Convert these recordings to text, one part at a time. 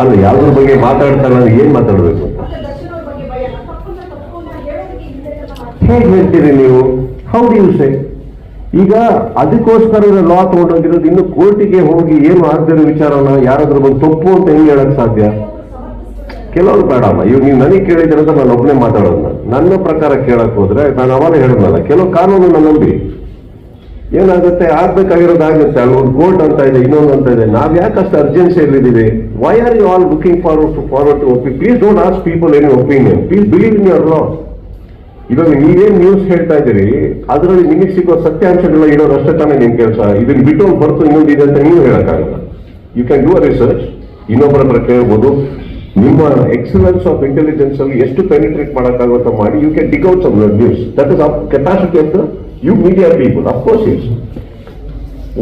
ಅಲ್ಲ ಯಾವ್ದ್ರ ಬಗ್ಗೆ ಮಾತಾಡ್ತಾರೆ ಏನ್ ಮಾತಾಡ್ಬೇಕು? ಹೇಗೆ ಹೇಳ್ತೀರಿ ನೀವು? ಹೌ ಸೇ ಈಗ ಅದಕ್ಕೋಸ್ಕರ ಲಾ ತಗೊಂಡೋಗಿರೋದು ಇನ್ನು ಕೋರ್ಟಿಗೆ ಹೋಗಿ ಏನು ಆಗದಿರೋ ವಿಚಾರನ ಯಾರಾದ್ರೂ ಬಂದು ತಪ್ಪು ಅಂತ ಹೆಂಗ್ ಹೇಳಕ್ ಸಾಧ್ಯ? ಕೆಲವರು ಬೇಡಮ್ಮ ಇವಾಗ ನೀವು ನನಗೆ ಕೇಳಿದ್ರೆ ನಾನು ಒಬ್ಬನೇ ಮಾತಾಡೋದನ್ನ. ನನ್ನ ಪ್ರಕಾರ ಕೇಳಕ್ ಹೋದ್ರೆ ನಾನು ಅವಾಗ ಹೇಳಿದ್ನಲ್ಲ, ಕೆಲವು ಕಾನೂನನ್ನ ನಂಬಿ. ಏನಾಗುತ್ತೆ? ಆಗ್ಬೇಕಾಗಿರೋದು ಆಗುತ್ತೆ ಅಲ್ಲಿ ಒಂದು ಕೋರ್ಟ್ ಅಂತ ಇದೆ, ಇನ್ನೊಂದು ಅಂತ ಇದೆ. ನಾವು ಯಾಕೆ ಅಷ್ಟು ಅರ್ಜೆನ್ಸಿಯಲ್ಲಿದ್ದೀವಿ why are you all looking forward to forward to OP please don't ask people any opinion please believe in your law ಇವಾಗ ನೀವೇನ್ ನ್ಯೂಸ್ ಹೇಳ್ತಾ ಇದ್ದೀರಿ? ಅದರಲ್ಲಿ ನಿಮಗೆ ಸಿಗೋ ಸತ್ಯಾಂಶಗಳ ಇಡೋದು ಅಷ್ಟೇ ತಾನೇ ನಿಮ್ಮ ಕೆಲಸ. ಇದನ್ನ ಬಿಟ್ಟು ಬರ್ತು ಇನ್ನೊಂದು ಇದೆ ಅಂತ ನೀವು ಹೇಳೋಕ್ಕಾಗಲ್ಲ. You can do a research ಇನ್ನೊಬ್ಬರ ಹತ್ರ ಕೇಳ್ಬೋದು. ನಿಮ್ಮ ಎಕ್ಸಲೆನ್ಸ್ ಆಫ್ ಇಂಟೆಲಿಜೆನ್ಸ್ ಅಲ್ಲಿ ಎಷ್ಟು ಪೆನಿಟ್ರೇಟ್ ಮಾಡೋಕ್ಕಾಗುತ್ತ ಮಾಡಿ you can dig out some news that is capacity of you media people of course it's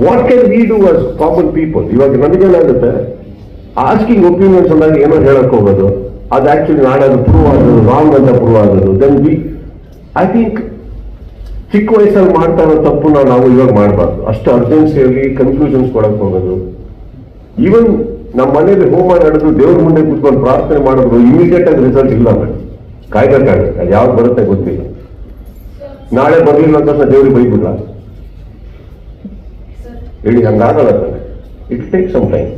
what can we do us common people ಇವಾಗ ನನಗೇನಾಗುತ್ತೆ ಆಸ್ಕಿಂಗ್ ಒಪಿನಿಯನ್ಸ್ ಅಂದಾಗ ಏನೋ ಹೇಳಕ್ ಹೋಗೋದು, ಅದು ಆಕ್ಚುಲಿ ನಾಳೆ ಅದು ಪ್ರೂವ್ ಆಗೋದು ರಾಂಗ್ ಅಂತ ಪ್ರೂವ್ ಆಗೋದು ದೆನ್ ವಿ ಐ ಥಿಂಕ್ ಚಿಕ್ಕ ವಯಸ್ಸಲ್ಲಿ ಮಾಡ್ತಾ ಇರೋ ತಪ್ಪು ನಾವು ಇವಾಗ ಮಾಡಬಾರ್ದು. ಅಷ್ಟು ಅರ್ಜೆನ್ಸಿಯಲ್ಲಿ ಕನ್ಫ್ಯೂಷನ್ಸ್ ಕೊಡಕ್ ಹೋಗೋದು. ಈವನ್ ನಮ್ಮ ಮನೆಯಲ್ಲಿ ಹೋಮ ನಡೆದು ದೇವ್ರ ಮುಂದೆ ಕೂತ್ಕೊಂಡು ಪ್ರಾರ್ಥನೆ ಮಾಡಿದ್ರು ಇಮಿಡಿಯೇಟ್ ಆಗಿ ರಿಸಲ್ಟ್ ಇಲ್ಲ ಅಂದ್ರೆ ಕಾಯ್ಬೇಕಾಗುತ್ತೆ ಅದು ಯಾವ್ದು ಬರುತ್ತೆ ಗೊತ್ತಿಲ್ಲ. ನಾಳೆ ಬರ್ಲಿಲ್ಲ ಅಂತ ದೇವ್ರಿಗೆ ಬೈಬಿಲ್ಲ ಹೇಳಿ ಹಂಗಾಗಲ್ಲ. It take some time